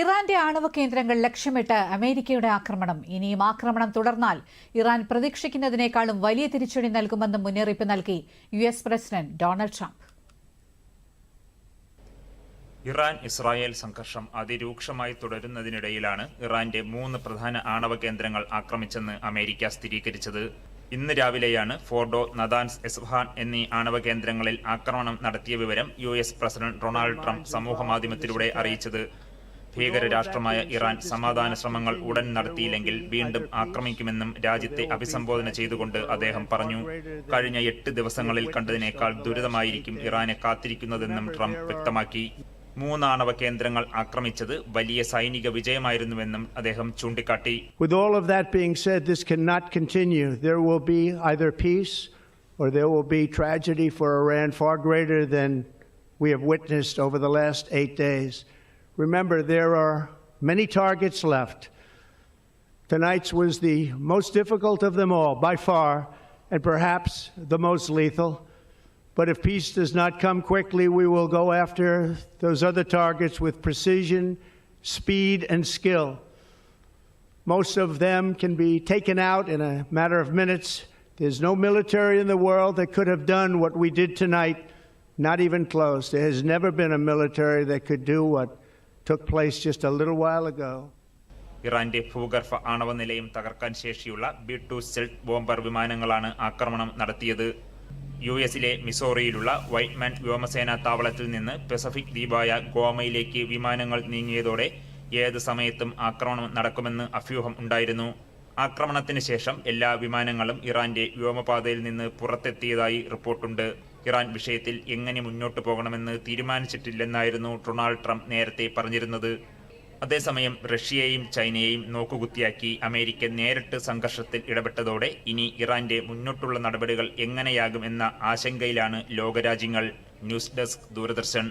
ഇറാന്റെ ആണവ കേന്ദ്രങ്ങൾ ലക്ഷ്യമിട്ട് അമേരിക്കയുടെ ആക്രമണം. ഇനിയും ആക്രമണം തുടർന്നാൽ ഇറാൻ പ്രതീക്ഷിക്കുന്നതിനേക്കാളും വലിയ തിരിച്ചടി നൽകുമെന്ന് മുന്നറിയിപ്പ് നൽകി U S president Donald Trump. Iran Israel സംഘർഷം അതിരൂക്ഷമായി തുടരുന്നതിനിടയിലാണ് ഇറാന്റെ മൂന്ന് പ്രധാന ആണവ കേന്ദ്രങ്ങൾ ആക്രമിച്ചെന്ന് അമേരിക്ക സ്ഥിരീകരിച്ചത്. ഇന്ന് രാവിലെയാണ് ഫോർഡോ നദാൻസ് എസ്ഫഹാൻ എന്നീ ആണവ കേന്ദ്രങ്ങളിൽ ആക്രമണം നടത്തിയ വിവരം U S president Donald Trump സമൂഹമാധ്യമത്തിലൂടെ അറിയിച്ചത്. ഭീകരരാഷ്ട്രമായ ഇറാൻ സമാധാന ശ്രമങ്ങൾ ഉടൻ നടത്തിയില്ലെങ്കിൽ വീണ്ടും ആക്രമിക്കുമെന്നും രാജ്യത്തെ അഭിസംബോധന ചെയ്തുകൊണ്ട് അദ്ദേഹം പറഞ്ഞു കഴിഞ്ഞ എട്ട് ദിവസങ്ങളിൽ കണ്ടതിനേക്കാൾ ദുരിതമായിരിക്കും ഇറാനെ കാത്തിരിക്കുന്നതെന്നും ട്രംപ് വ്യക്തമാക്കി മൂന്ന് ആണവ കേന്ദ്രങ്ങൾ ആക്രമിച്ചത് വലിയ സൈനിക വിജയമായിരുന്നുവെന്നും അദ്ദേഹം ചൂണ്ടിക്കാട്ടി With all of that being said, this cannot continue. There will be either peace or there will be tragedy for Iran far greater than we have witnessed over the last eight days. Remember, there are many targets left. Tonight's was the most difficult of them all, by far, and perhaps the most lethal. But if peace does not come quickly, we will go after those other targets with precision, speed, and skill. Most of them can be taken out in a matter of minutes. There's no military in the world that could have done what we did tonight, not even close. There has never been a military that could do what took place just a little while ago. ഇറാന്റെ ഭൂഗർഭ ആണവ നിലയം തകർക്കാൻ ശേഷിയുള്ള B to സെൽറ്റ് bomber വിമാനങ്ങളാണ് ആക്രമണം നടത്തിയത്. U എസിലെ മിസോറിയിലുള്ള വൈറ്റ്മാൻ വ്യോമസേനാ താവളത്തിൽ നിന്ന് പസഫിക് ദ്വീപായ ഗോമയിലേക്ക് വിമാനങ്ങൾ നീങ്ങിയതോടെ ഏത് സമയത്തും ആക്രമണം നടക്കുമെന്ന് അഭ്യൂഹം ഉണ്ടായിരുന്നു. ആക്രമണത്തിന് ശേഷം എല്ലാ വിമാനങ്ങളും ഇറാന്റെ വ്യോമപാതയിൽ നിന്ന് പുറത്തെത്തിയതായി റിപ്പോർട്ടുണ്ട്. ഇറാൻ വിഷയത്തിൽ എങ്ങനെ മുന്നോട്ട് പോകണമെന്ന് തീരുമാനിച്ചിട്ടില്ലെന്നായിരുന്നു ഡൊണാൾഡ് ട്രംപ് നേരത്തെ പറഞ്ഞിരുന്നത്. അതേസമയം റഷ്യയെയും ചൈനയെയും നോക്കുകുത്തിയാക്കി അമേരിക്ക നേരിട്ട് സംഘർഷത്തിൽ ഇടപെട്ടതോടെ ഇനി ഇറാന്റെ മുന്നോട്ടുള്ള നടപടികൾ എങ്ങനെയാകും എന്ന ആശങ്കയിലാണ് ലോകരാജ്യങ്ങൾ. News desk Doordarshan.